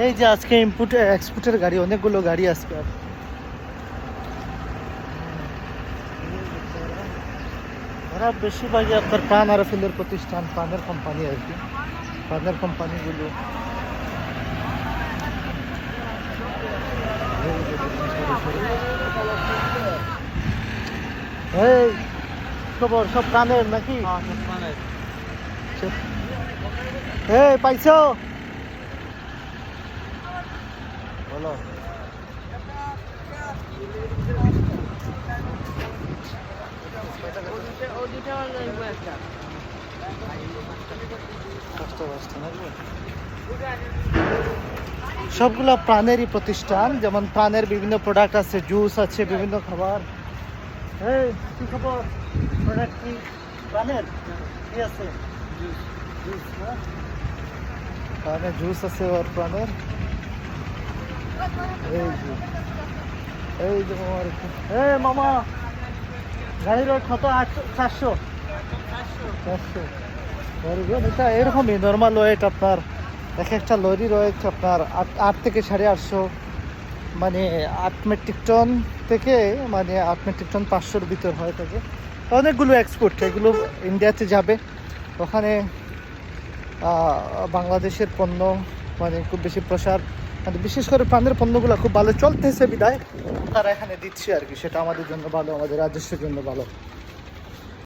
এই যে আজকে ইনপুট এক্সপোর্টের গাড়ি অনেকগুলো গাড়ি আজকে আর ওরা বেশিরভাগই আপনার প্রাণ আরফিলের প্রতিষ্ঠান প্রাণের কোম্পানি আর কি। প্রাণের কোম্পানিগুলো এই খবর সব প্রাণের নাকি? এই পাইছো? নাকি? সবগুলো প্রাণেরই প্রতিষ্ঠান, যেমন প্রাণের বিভিন্ন প্রোডাক্ট আছে জুস আছে, বিভিন্ন খাবার। এই, কি খবর? প্রোডাক্ট কি? প্রাণের? কি আছে? জুস জুস আছে ওর প্রাণের। এই যে এই যে মামা গাড়ির কত আটশো চারশো চারশো এটা এরকমই নর্মাল ওয়েট আপনার এক একটা লরি রয়েছে আপনার আট আট থেকে সাড়ে আটশো মানে আট মেট্রিক টন থেকে মানে আট মেট্রিক টন পাঁচশোর ভিতর হয়ে থাকে অনেকগুলো এক্সপোর্ট এগুলো ইন্ডিয়াতে যাবে ওখানে বাংলাদেশের পণ্য মানে খুব বেশি প্রসার মানে বিশেষ করে পানের পণ্যগুলো খুব ভালো চলতেছে বিদায়। তারা এখানে দিচ্ছে আর কি, সেটা আমাদের জন্য ভালো, আমাদের রাজস্বের জন্য ভালো।